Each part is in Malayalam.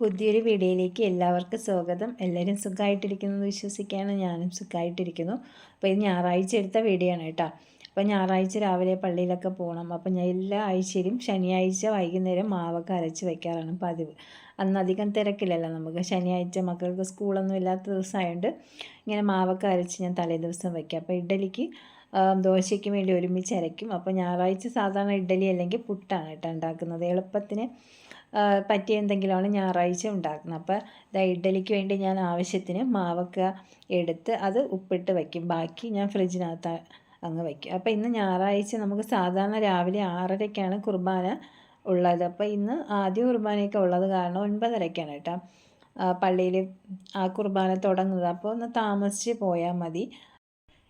പുതിയൊരു വീഡിയോയിലേക്ക് എല്ലാവർക്കും സ്വാഗതം. എല്ലാവരും സുഖമായിട്ടിരിക്കുന്നു വിശ്വസിക്കുകയാണ്. ഞാനും സുഖമായിട്ടിരിക്കുന്നു. അപ്പോൾ ഇത് ഞായറാഴ്ച എടുത്ത വീഡിയോ ആണ് കേട്ടോ. അപ്പോൾ ഞായറാഴ്ച രാവിലെ പള്ളിയിലൊക്കെ പോകണം. അപ്പോൾ ഞാൻ എല്ലാ ആഴ്ചയിലും ശനിയാഴ്ച വൈകുന്നേരം മാവൊക്കെ അരച്ച് വയ്ക്കാറാണ് പതിവ്. അന്ന് അധികം തിരക്കില്ലല്ലോ നമുക്ക്. ശനിയാഴ്ച മക്കൾക്ക് സ്കൂളൊന്നും ഇല്ലാത്ത ദിവസമായതുകൊണ്ട് ഇങ്ങനെ മാവൊക്കെ അരച്ച് ഞാൻ തലേ ദിവസം വയ്ക്കും. അപ്പോൾ ഇഡ്ഡലിക്ക് ദോശയ്ക്ക് വേണ്ടി ഒരുമിച്ച് അരയ്ക്കും. അപ്പോൾ ഞായറാഴ്ച സാധാരണ ഇഡ്ഡലി അല്ലെങ്കിൽ പുട്ടാണ് കേട്ടോ ഉണ്ടാക്കുന്നത്. എളുപ്പത്തിന് പറ്റിയ എന്തെങ്കിലുമാണ് ഞായറാഴ്ച ഉണ്ടാക്കുന്നത്. അപ്പോൾ ഇതാ ഇഡ്ഡലിക്ക് വേണ്ടി ഞാൻ ആവശ്യത്തിന് മാവക്ക എടുത്ത് അത് ഉപ്പിട്ട് വയ്ക്കും. ബാക്കി ഞാൻ ഫ്രിഡ്ജിനകത്ത് അങ്ങ് വയ്ക്കും. അപ്പോൾ ഇന്ന് ഞായറാഴ്ച നമുക്ക് സാധാരണ രാവിലെ ആറരയ്ക്കാണ് കുർബാന ഉള്ളത്. അപ്പോൾ ഇന്ന് ആദ്യ കുർബാനയൊക്കെ ഉള്ളത് കാരണം ഒൻപതരയ്ക്കാണ് കേട്ടോ. പള്ളിയിൽ ആ കുർബാന തുടങ്ങുന്നത്. അപ്പോൾ ഒന്ന് താമസിച്ച് പോയാൽ മതി.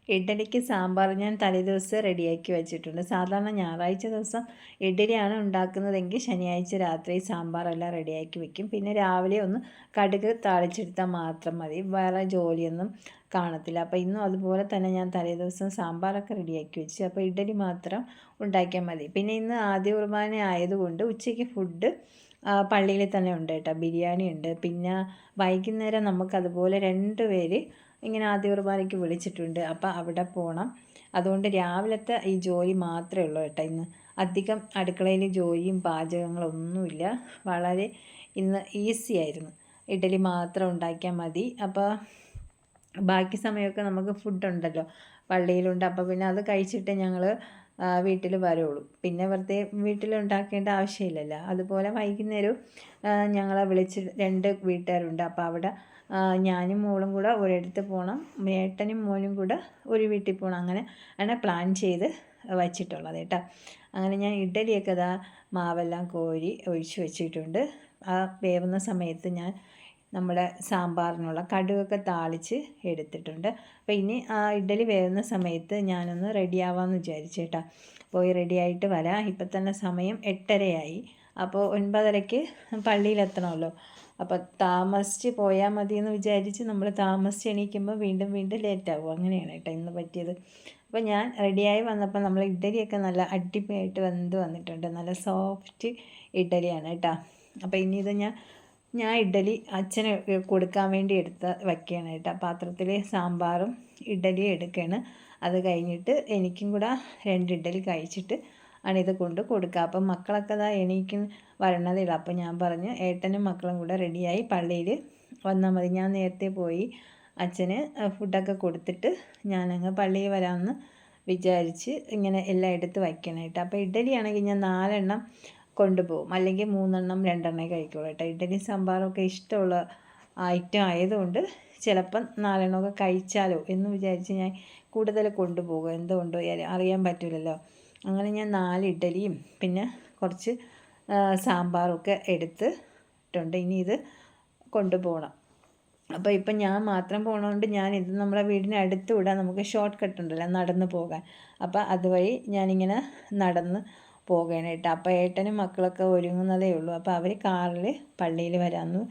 ഇഡ്ഡലിക്ക് സാമ്പാർ ഞാൻ തലേദിവസം റെഡിയാക്കി വെച്ചിട്ടുണ്ട്. സാധാരണ ഞായറാഴ്ച ദിവസം ഇഡ്ഡലിയാണ് ഉണ്ടാക്കുന്നതെങ്കിൽ ശനിയാഴ്ച രാത്രി സാമ്പാറെല്ലാം റെഡിയാക്കി വെക്കും. പിന്നെ രാവിലെ ഒന്ന് കടുക് താളിച്ചെടുത്താൽ മാത്രം മതി. വേറെ ജോലിയൊന്നും കാണത്തില്ല. അപ്പോൾ ഇന്നും അതുപോലെ തന്നെ ഞാൻ തലേദിവസം സാമ്പാറൊക്കെ റെഡിയാക്കി വെച്ചു. അപ്പോൾ ഇഡ്ഡലി മാത്രം ഉണ്ടാക്കിയാൽ മതി. പിന്നെ ഇന്ന് ആദ്യ കുർബാന ആയതുകൊണ്ട് ഉച്ചയ്ക്ക് ഫുഡ് പള്ളിയിൽ തന്നെ ഉണ്ട് കേട്ടോ. ബിരിയാണി ഉണ്ട്. പിന്നെ വൈകുന്നേരം നമുക്കതുപോലെ രണ്ട് പേര് ഇങ്ങനെ ആദ്യ കുർബാനയ്ക്ക് വിളിച്ചിട്ടുണ്ട്. അപ്പോൾ അവിടെ പോകണം അതുകൊണ്ട് രാവിലത്തെ ഈ ജോലി മാത്രമേ ഉള്ളൂ കേട്ടോ ഇന്ന്. അധികം അടുക്കളയിൽ ജോലിയും പാചകങ്ങളൊന്നുമില്ല. വളരെ ഇന്ന് ഈസി ആയിരുന്നു. ഇഡലി മാത്രം ഉണ്ടാക്കിയാൽ മതി. അപ്പോൾ ബാക്കി സമയമൊക്കെ നമുക്ക് ഫുഡ് ഉണ്ടല്ലോ. പള്ളിയിലുണ്ട് അപ്പോൾ പിന്നെ അത് കഴിച്ചിട്ട് ഞങ്ങൾ വീട്ടിൽ വരുള്ളൂ. പിന്നെ വെറുതെ വീട്ടിൽ ഉണ്ടാക്കേണ്ട ആവശ്യമില്ലല്ലോ. അതുപോലെ വൈകുന്നേരം ഞങ്ങളെ വിളിച്ച് രണ്ട് വീട്ടുകാരുണ്ട്. അപ്പോൾ അവിടെ ഞാനും മോളും കൂടെ ഒരിടത്ത് പോകണം ഏട്ടനും മോനും കൂടെ ഒരു വീട്ടിൽ പോകണം അങ്ങനെ ആണ് പ്ലാൻ ചെയ്ത് വച്ചിട്ടുള്ളത് കേട്ടോ. അങ്ങനെ ഞാൻ ഇഡ്ഡലിയൊക്കെ അതാ മാവെല്ലാം കോരി ഒഴിച്ച് വെച്ചിട്ടുണ്ട്. ആ വേവുന്ന സമയത്ത് ഞാൻ നമ്മുടെ സാമ്പാറിനുള്ള കടുകൊക്കെ താളിച്ച് എടുത്തിട്ടുണ്ട്. അപ്പോൾ ഇനി ആ ഇഡ്ഡലി വേവുന്ന സമയത്ത് ഞാനൊന്ന് റെഡിയാവാമെന്ന് വിചാരിച്ചേട്ടാ. പോയി റെഡിയായിട്ട് വരാം. ഇപ്പം തന്നെ സമയം എട്ടരയായി. അപ്പോൾ ഒൻപതരയ്ക്ക് പള്ളിയിലെത്തണമല്ലോ. അപ്പോൾ താമസിച്ച് പോയാൽ മതി എന്ന് വിചാരിച്ച് നമ്മൾ താമസിച്ച് എണീക്കുമ്പോൾ വീണ്ടും വീണ്ടും ലേറ്റ് ആകും അങ്ങനെയാണ് കേട്ടോ ഇന്ന് പറ്റിയത്. അപ്പോൾ ഞാൻ റെഡിയായി വന്നപ്പോൾ നമ്മൾ ഇഡ്ഡലിയൊക്കെ നല്ല അടിപൊളിയായിട്ട് വെന്ത് വന്നിട്ടുണ്ട്. നല്ല സോഫ്റ്റ് ഇഡ്ഡലിയാണ് കേട്ടോ. അപ്പോൾ ഇനി ഇത് ഞാൻ ഞാൻ ഇഡ്ഡലി അച്ഛന് കൊടുക്കാൻ വേണ്ടി എടുത്ത് വയ്ക്കുകയാണ് കേട്ടോ. പാത്രത്തിൽ സാമ്പാറും ഇഡ്ഡലിയും എടുക്കുകയാണ് അത് കഴിഞ്ഞിട്ട് എനിക്കും കൂടെ രണ്ട് ഇഡ്ഡലി കഴിച്ചിട്ട് ആണ് ഇത് കൊണ്ട് കൊടുക്കുക അപ്പം മക്കളൊക്കെ അതാ എണീക്കും വരണതേ അപ്പം ഞാൻ പറഞ്ഞു ഏട്ടനും മക്കളും കൂടെ റെഡിയായി പള്ളിയിൽ വന്നാൽ മതി. ഞാൻ നേരത്തെ പോയി അച്ഛന് ഫുഡൊക്കെ കൊടുത്തിട്ട് ഞാനങ്ങ് പള്ളിയിൽ വരാമെന്ന് വിചാരിച്ച് ഇങ്ങനെ എല്ലാം എടുത്ത് വയ്ക്കണേട്ടോ അപ്പോൾ ഇഡ്ഡലി ആണെങ്കിൽ ഞാൻ നാലെണ്ണം കൊണ്ടുപോകും. അല്ലെങ്കിൽ മൂന്നെണ്ണം രണ്ടെണ്ണേ കഴിക്കുള്ളൂ കേട്ടോ. ഇഡ്ഡലി സാമ്പാറൊക്കെ ഇഷ്ടമുള്ള ഐറ്റം ആയതുകൊണ്ട് ചിലപ്പം നാലെണ്ണമൊക്കെ കഴിച്ചാലോ എന്ന് വിചാരിച്ച് ഞാൻ കൂടുതൽ കൊണ്ടുപോകും. എന്തുകൊണ്ടോ അറിയാൻ പറ്റില്ലല്ലോ അങ്ങനെ ഞാൻ നാല് ഇഡലിയും പിന്നെ കുറച്ച് സാമ്പാറൊക്കെ എടുത്തിട്ടുണ്ട്. ഇനി ഇത് കൊണ്ടുപോകണം. അപ്പോൾ ഇപ്പം ഞാൻ മാത്രം പോകണതുകൊണ്ട് ഞാൻ ഇത് നമ്മുടെ വീടിന് അടുത്ത് വിടാൻ നമുക്ക് ഷോർട്ട് കട്ട് ഉണ്ടല്ലോ നടന്ന് പോകാൻ. അപ്പോൾ അതുവഴി ഞാനിങ്ങനെ നടന്ന് പോകണേട്ടോ അപ്പോൾ ഏട്ടനും മക്കളൊക്കെ ഒരുങ്ങുന്നതേ ഉള്ളൂ. അപ്പോൾ അവർ കാറിൽ പള്ളിയിൽ വരാമെന്ന്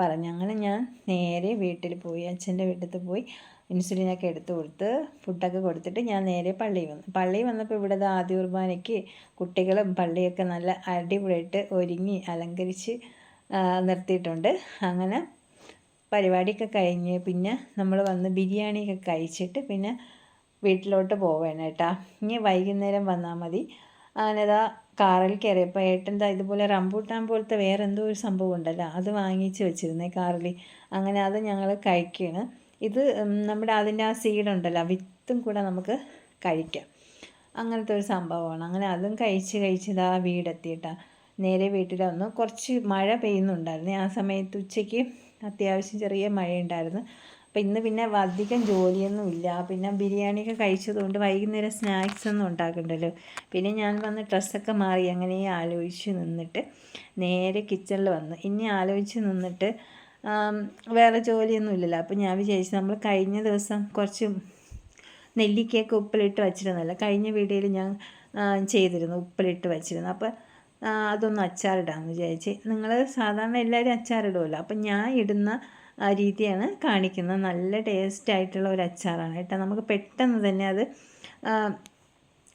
പറഞ്ഞു. അങ്ങനെ ഞാൻ നേരെ വീട്ടിൽ പോയി. അച്ഛന്റെ വീട്ടിൽ പോയി ഇൻസുലിനൊക്കെ എടുത്ത് കൊടുത്ത് ഫുഡൊക്കെ കൊടുത്തിട്ട് ഞാൻ നേരെ പള്ളിയിൽ വന്നു. പള്ളിയിൽ വന്നപ്പോൾ ഇവിടെ ആദ്യ കുർബാനയ്ക്ക് കുട്ടികളും പള്ളിയൊക്കെ നല്ല അടിപൊളിയായിട്ട് ഒരുങ്ങി അലങ്കരിച്ച് നിർത്തിയിട്ടുണ്ട്. അങ്ങനെ പരിപാടിയൊക്കെ കഴിഞ്ഞ് പിന്നെ നമ്മൾ വന്ന് ബിരിയാണിയൊക്കെ കഴിച്ചിട്ട് പിന്നെ വീട്ടിലോട്ട് പോവേണം കേട്ടോ. ഇനി വൈകുന്നേരം വന്നാൽ മതി. ഇതാ കാറിൽ കയറിയപ്പോൾ ഏട്ടൻ ഇതുപോലെ റംബൂട്ടാൻ പോലത്തെ വേറെ എന്തോ ഒരു സംഭവം ഉണ്ടല്ലോ അത് വാങ്ങിച്ച് വെച്ചിരുന്നേ കാറിൽ അങ്ങനെ അത് ഞങ്ങൾ കഴിക്കുകയാണ് ഇത് നമ്മുടെ അതിന്റെ ആ സീഡ് ഉണ്ടല്ലോ വിത്തും കൂടെ നമുക്ക് കഴിക്കാം. അങ്ങനത്തെ ഒരു സംഭവമാണ്. അങ്ങനെ അതും കഴിച്ച് കഴിച്ച് ഇതാ വീടെത്തിയിട്ടാണ് നേരെ വീട്ടിൽ വന്നു. കുറച്ച് മഴ പെയ്യുന്നുണ്ടായിരുന്നു. ആ സമയത്ത് ഉച്ചയ്ക്ക് അത്യാവശ്യം ചെറിയ മഴയുണ്ടായിരുന്നു. അപ്പോൾ ഇന്ന് പിന്നെ അധികം ജോലിയൊന്നും ഇല്ല. പിന്നെ ബിരിയാണിയൊക്കെ കഴിച്ചതുകൊണ്ട് വൈകുന്നേരം സ്നാക്സ് ഒന്നും ഉണ്ടാക്കണ്ടല്ലോ. പിന്നെ ഞാൻ വന്ന് ഡ്രസ്സൊക്കെ മാറി അങ്ങനെ ആലോചിച്ച് നിന്നിട്ട് നേരെ കിച്ചണിൽ വന്നു. ഇനി ആലോചിച്ച് നിന്നിട്ട് വേറെ ജോലിയൊന്നും ഇല്ലല്ലോ. അപ്പം ഞാൻ വിചാരിച്ചു നമ്മൾ കഴിഞ്ഞ ദിവസം കുറച്ച് നെല്ലിക്കയൊക്കെ ഉപ്പിലിട്ട് വച്ചിരുന്നല്ലോ. കഴിഞ്ഞ വീഡിയോയിൽ ഞാൻ ചെയ്തിരുന്നു ഉപ്പിലിട്ട് വച്ചിരുന്നു. അപ്പോൾ അതൊന്ന് അച്ചാറിടാമെന്ന് വിചാരിച്ച്. നിങ്ങൾ സാധാരണ എല്ലാവരും അച്ചാറിടുമല്ലോ അപ്പം ഞാൻ ഇടുന്ന രീതിയാണ് കാണിക്കുന്നത്. നല്ല ടേസ്റ്റ് ആയിട്ടുള്ള ഒരു അച്ചാറാണ്. കേട്ടോ നമുക്ക് പെട്ടെന്ന് തന്നെ അത്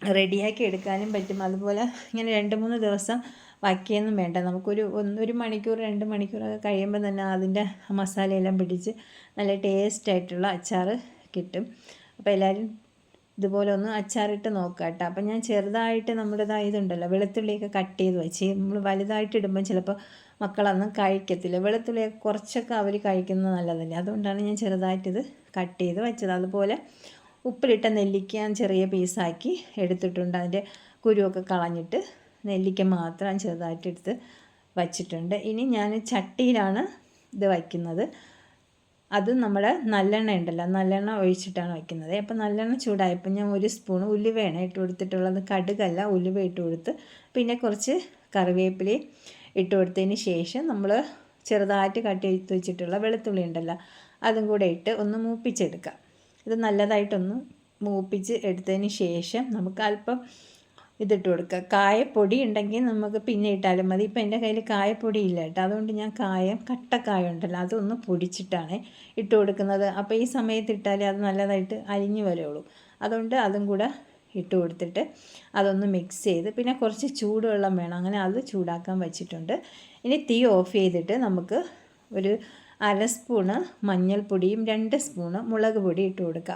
റെഡിയാക്കി എടുക്കാനും പറ്റും. അതുപോലെ ഇങ്ങനെ രണ്ട് മൂന്ന് ദിവസം വയ്ക്കുകയൊന്നും വേണ്ട. നമുക്കൊരു ഒരു മണിക്കൂർ രണ്ട് മണിക്കൂറൊക്കെ കഴിയുമ്പോൾ തന്നെ അതിന്റെ മസാലയെല്ലാം പിടിച്ച് നല്ല ടേസ്റ്റ് ആയിട്ടുള്ള അച്ചാർ കിട്ടും. അപ്പോൾ എല്ലാവരും ഇതുപോലെ ഒന്ന് അച്ചാറിട്ട് നോക്കുക കേട്ടോ. അപ്പം ഞാൻ ചെറുതായിട്ട് നമ്മുടേതായ ഇതുണ്ടല്ലോ വെളുത്തുള്ളിയൊക്കെ കട്ട് ചെയ്ത് വെച്ച് നമ്മൾ വലുതായിട്ട് ഇടുമ്പോൾ ചിലപ്പോൾ മക്കളൊന്നും കഴിക്കത്തില്ല. വെളുത്തുള്ളിയൊക്കെ കുറച്ചൊക്കെ അവർ കഴിക്കുന്നത് നല്ലതല്ലേ? അതുകൊണ്ടാണ് ഞാൻ ചെറുതായിട്ട് ഇത് കട്ട് ചെയ്ത് വെച്ചത്. അതുപോലെ ഉപ്പിലിട്ട നെല്ലിക്ക ചെറിയ പീസാക്കി എടുത്തിട്ടുണ്ട്. അതിന്റെ കുരുവൊക്കെ കളഞ്ഞിട്ട് നെല്ലിക്ക മാത്രം ചെറുതായിട്ട് എടുത്ത് വച്ചിട്ടുണ്ട്. ഇനി ഞാൻ ചട്ടിയിലാണ് ഇത് വയ്ക്കുന്നത്. അത് നമ്മൾ നല്ലെണ്ണ ഉണ്ടല്ലോ നല്ലെണ്ണ ഒഴിച്ചിട്ടാണ് വയ്ക്കുന്നത് അപ്പോൾ നല്ലെണ്ണ ചൂടായപ്പോൾ ഞാൻ ഒരു സ്പൂൺ ഉലുവയാണ് ഇട്ട് കൊടുത്തിട്ടുള്ളത്. കടുകല്ല ഉലുവ ഇട്ട് കൊടുത്ത് പിന്നെ കുറച്ച് കറിവേപ്പിലയും ഇട്ട് കൊടുത്തതിന് ശേഷം നമ്മൾ ചെറുതായിട്ട് കട്ട് ചെയ്ത് വെച്ചിട്ടുള്ള വെളുത്തുള്ളി ഉണ്ടല്ലോ അതും കൂടെ ഇട്ട് ഒന്ന് മൂപ്പിച്ചെടുക്കാം. ഇത് നല്ലതായിട്ടൊന്ന് മൂപ്പിച്ച് എടുത്തതിന് ശേഷം നമുക്ക് അല്പം ഇതിട്ട് കൊടുക്കുക കായപ്പൊടി ഉണ്ടെങ്കിൽ നമുക്ക് പിന്നെ ഇട്ടാലും മതി. ഇപ്പം എന്റെ കയ്യിൽ കായപ്പൊടി ഇല്ല കേട്ടോ. അതുകൊണ്ട് ഞാൻ കായം കട്ടക്കായ ഉണ്ടല്ലോ അതൊന്ന് പൊടിച്ചിട്ടാണ് ഇട്ട് കൊടുക്കുന്നത്. അപ്പോൾ ഈ സമയത്ത് ഇട്ടാലേ അത് നല്ലതായിട്ട് അരിഞ്ഞു വരുള്ളൂ. അതുകൊണ്ട് അതും കൂടെ ഇട്ട് കൊടുത്തിട്ട് അതൊന്ന് മിക്സ് ചെയ്ത് പിന്നെ കുറച്ച് ചൂടുവെള്ളം വേണം. അങ്ങനെ അത് ചൂടാക്കാൻ വെച്ചിട്ടുണ്ട്. ഇനി തീ ഓഫ് ചെയ്തിട്ട് നമുക്ക് ഒരു അര സ്പൂണ് മഞ്ഞൾപ്പൊടിയും രണ്ട് സ്പൂണ് മുളക് പൊടി ഇട്ട് കൊടുക്കുക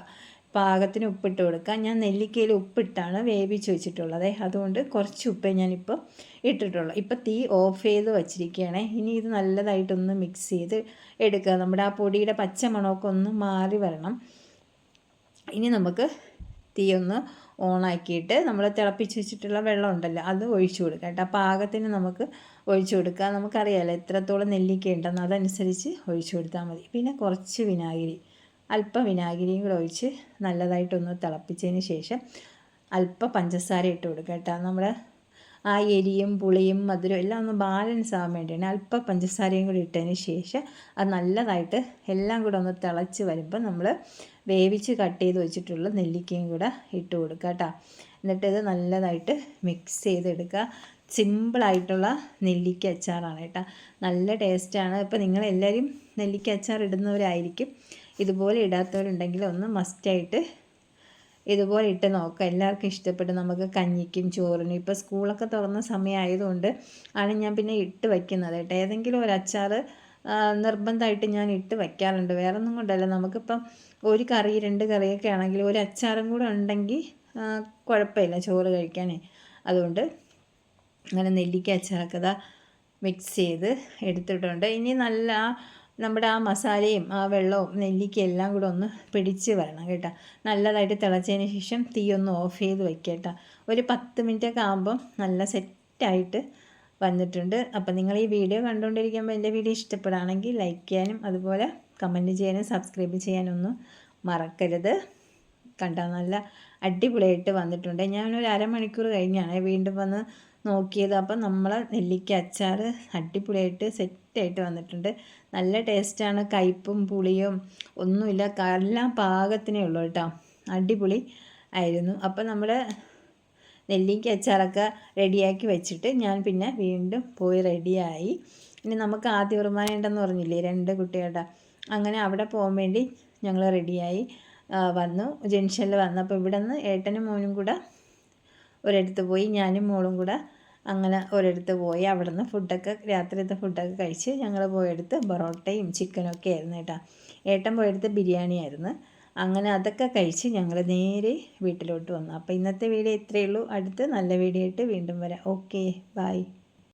പാകത്തിന് ഉപ്പിട്ട് കൊടുക്കുക. ഞാൻ നെല്ലിക്കയിൽ ഉപ്പിട്ടാണ് വേവിച്ച് വെച്ചിട്ടുള്ളത്. അതുകൊണ്ട് കുറച്ച് ഉപ്പേ ഞാനിപ്പോൾ ഇട്ടിട്ടുള്ളൂ. ഇപ്പോൾ തീ ഓഫ് ചെയ്ത് വച്ചിരിക്കുകയാണ്. ഇനി ഇത് നല്ലതായിട്ടൊന്ന് മിക്സ് ചെയ്ത് എടുക്കുക. നമ്മുടെ ആ പൊടിയുടെ പച്ച മണമൊക്കെ ഒന്ന് മാറി വരണം. ഇനി നമുക്ക് തീ ഒന്ന് ഓണാക്കിയിട്ട് നമ്മൾ തിളപ്പിച്ച് വെച്ചിട്ടുള്ള വെള്ളം ഉണ്ടല്ലോ അത് ഒഴിച്ചു കൊടുക്കുക കേട്ടോ. പാകത്തിന് നമുക്ക് ഒഴിച്ചു കൊടുക്കുക. നമുക്കറിയാമല്ലോ എത്രത്തോളം നെല്ലിക്ക ഉണ്ടെന്ന്. അതനുസരിച്ച് ഒഴിച്ചു കൊടുത്താൽ മതി. പിന്നെ കുറച്ച് വിനാഗിരി അല്പം വിനാഗിരിയും കൂടെ ഒഴിച്ച് നല്ലതായിട്ടൊന്ന് തിളപ്പിച്ചതിന് ശേഷം അല്പം പഞ്ചസാര ഇട്ട് കൊടുക്കുക കേട്ടോ. നമ്മുടെ ആ എരിയും പുളിയും മധുരം എല്ലാം ഒന്ന് ബാലൻസ് ആവാൻ വേണ്ടിയാണ് അല്പം പഞ്ചസാരയും കൂടി ഇട്ടതിന് ശേഷം അത് നല്ലതായിട്ട് എല്ലാം കൂടെ ഒന്ന് തിളച്ച് വരുമ്പോൾ നമ്മൾ വേവിച്ച് കട്ട് ചെയ്ത് വെച്ചിട്ടുള്ള നെല്ലിക്കയും കൂടെ ഇട്ട് കൊടുക്കുക കേട്ടോ. എന്നിട്ട് ഇത് നല്ലതായിട്ട് മിക്സ് ചെയ്തെടുക്കുക സിമ്പിളായിട്ടുള്ള നെല്ലിക്ക അച്ചാറാണ് കേട്ടോ. നല്ല ടേസ്റ്റാണ് ഇപ്പോൾ നിങ്ങളെല്ലാവരും നെല്ലിക്ക അച്ചാർ ഇടുന്നവരായിരിക്കും. ഇതുപോലെ ഇടാത്തവരുണ്ടെങ്കിൽ ഒന്ന് മസ്റ്റായിട്ട് ഇതുപോലെ ഇട്ട് നോക്കാം എല്ലാവർക്കും ഇഷ്ടപ്പെടും. നമുക്ക് കഞ്ഞിക്കും ചോറിനും. ഇപ്പോൾ സ്കൂളൊക്കെ തുറന്ന സമയമായതുകൊണ്ട് ആണ് ഞാൻ പിന്നെ ഇട്ട് വയ്ക്കുന്നത് കേട്ടോ. ഏതെങ്കിലും ഒരു അച്ചാർ നിർബന്ധമായിട്ട് ഞാൻ ഇട്ട് വയ്ക്കാറുണ്ട് വേറെ ഒന്നും കൊണ്ടല്ല. നമുക്കിപ്പം ഒരു കറി രണ്ട് കറിയൊക്കെ ആണെങ്കിൽ ഒരു അച്ചാറും കൂടെ ഉണ്ടെങ്കിൽ കുഴപ്പമില്ല ചോറ് കഴിക്കാനേ. അതുകൊണ്ട് അങ്ങനെ നെല്ലിക്ക അച്ചാറൊക്കെ മിക്സ് ചെയ്ത് എടുത്തിട്ടുണ്ട്. ഇനി നല്ല നമ്മുടെ ആ മസാലയും ആ വെള്ളവും നെല്ലിക്കയും എല്ലാം കൂടെ ഒന്ന് പിടിച്ച് വരണം കേട്ടോ. നല്ലതായിട്ട് തിളച്ചതിന് ശേഷം തീ ഒന്ന് ഓഫ് ചെയ്ത് വയ്ക്കുക കേട്ടോ. ഒരു പത്ത് മിനിറ്റൊക്കെ ആകുമ്പം നല്ല സെറ്റായിട്ട് വന്നിട്ടുണ്ട്. അപ്പം നിങ്ങൾ ഈ വീഡിയോ കണ്ടുകൊണ്ടിരിക്കുമ്പോൾ എന്റെ വീഡിയോ ഇഷ്ടപ്പെടുകയാണെങ്കിൽ ലൈക്ക് ചെയ്യാനും അതുപോലെ കമന്റ് ചെയ്യാനും സബ്സ്ക്രൈബ് ചെയ്യാനൊന്നും മറക്കരുത്. കണ്ടാൽ നല്ല അടിപൊളിയായിട്ട് വന്നിട്ടുണ്ട്. ഞാനൊരു അരമണിക്കൂർ കഴിഞ്ഞാണ് വീണ്ടും വന്ന് നോക്കിയത്. അപ്പം നമ്മൾ നെല്ലിക്ക അച്ചാർ അടിപൊളിയായിട്ട് സെറ്റായിട്ട് വന്നിട്ടുണ്ട്. നല്ല ടേസ്റ്റാണ്. കയ്പ്പും പുളിയും ഒന്നുമില്ല. എല്ലാം പാകത്തിനേ ഉള്ളൂ കേട്ടോ. അടിപൊളി ആയിരുന്നു. അപ്പം നമ്മൾ നെല്ലിക്ക അച്ചാറൊക്കെ റെഡിയാക്കി വെച്ചിട്ട് ഞാൻ പിന്നെ വീണ്ടും പോയി റെഡിയായി. ഇനി നമുക്ക് ആദ്യ ഉണ്ടെന്ന് പറഞ്ഞില്ലേ? രണ്ട് കുട്ടികളുടെ. അങ്ങനെ അവിടെ പോകാൻ വേണ്ടി ഞങ്ങൾ റെഡിയായി. വന്നു. ജംഗ്ഷനിൽ വന്നപ്പോൾ ഇവിടെ നിന്ന് ഏട്ടനും മോനും കൂടെ ഒരിടത്ത് പോയി ഞാനും മോളും കൂടെ അങ്ങനെ ഒരിടത്ത് പോയി. അവിടെ നിന്ന് ഫുഡൊക്കെ രാത്രിയത്തെ ഫുഡൊക്കെ കഴിച്ച് ഞങ്ങൾ പോയെടുത്ത് പൊറോട്ടയും ചിക്കനൊക്കെ ആയിരുന്നു കേട്ടോ. ഏട്ടൻ പോയെടുത്ത് ബിരിയാണി ആയിരുന്നു. അങ്ങനെ അതൊക്കെ കഴിച്ച് ഞങ്ങൾ നേരെ വീട്ടിലോട്ട് വന്നു. അപ്പോൾ ഇന്നത്തെ വീഡിയോ ഇത്രയേ ഉള്ളൂ. അടുത്ത് നല്ല വീഡിയോ ആയിട്ട് വീണ്ടും വരാം. Okay bye